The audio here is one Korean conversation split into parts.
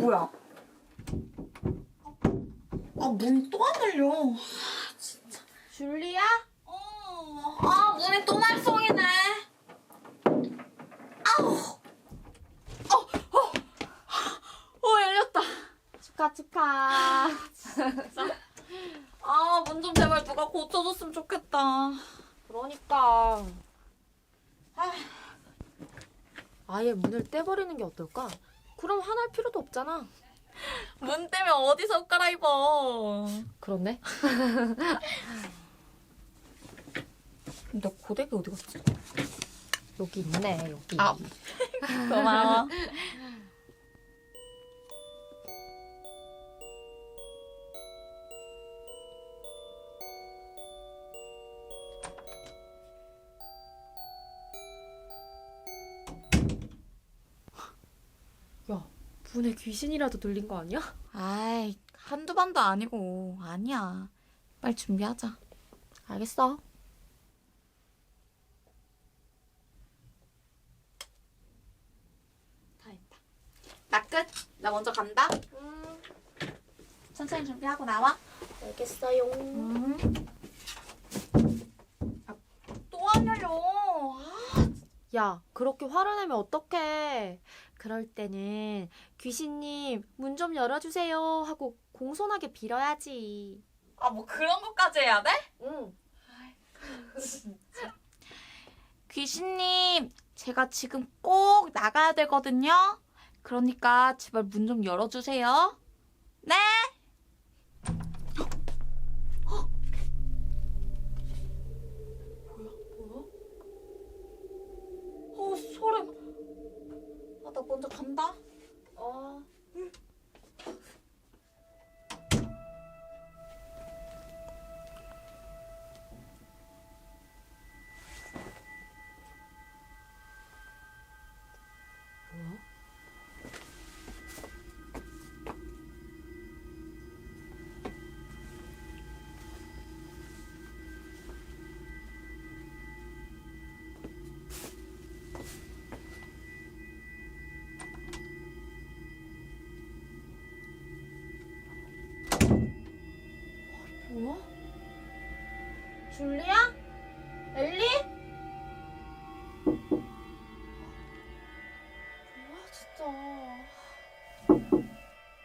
뭐야? 아, 문이 또 안 열려. 줄리야? 어, 아, 문이 또 말썽이네. 아우. 어, 어. 어, 열렸다. 축하 축하. 아, 문 좀 제발 누가 고쳐줬으면 좋겠다. 그러니까. 아예 문을 떼버리는 게 어떨까? 그럼 화날 필요도 없잖아. 문 때문에 어디서 옷 갈아입어. 그렇네. 내 고데기 어디 갔지? 여기 있네 여기. 아. 고마워. 야 문에 귀신이라도 들린 거 아니야? 아이, 한두 번도 아니고. 아니야. 빨리 준비하자. 알겠어. 다 했다. 나 끝. 나 먼저 간다. 음 천천히 준비하고 나와. 알겠어요. 또 안 열려. 야 그렇게 화를 내면 어떡해? 그럴 때는 귀신님 문 좀 열어주세요 하고 공손하게 빌어야지. 아, 뭐 그런 것까지 해야 돼? 응. 귀신님, 제가 지금 꼭 나가야 되거든요. 그러니까 제발 문 좀 열어주세요. 나 먼저 간다. 어. 줄리야? 엘리? 뭐야 진짜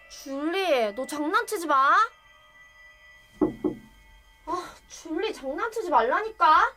줄리 너 장난치지 마 아, 줄리 장난치지 말라니까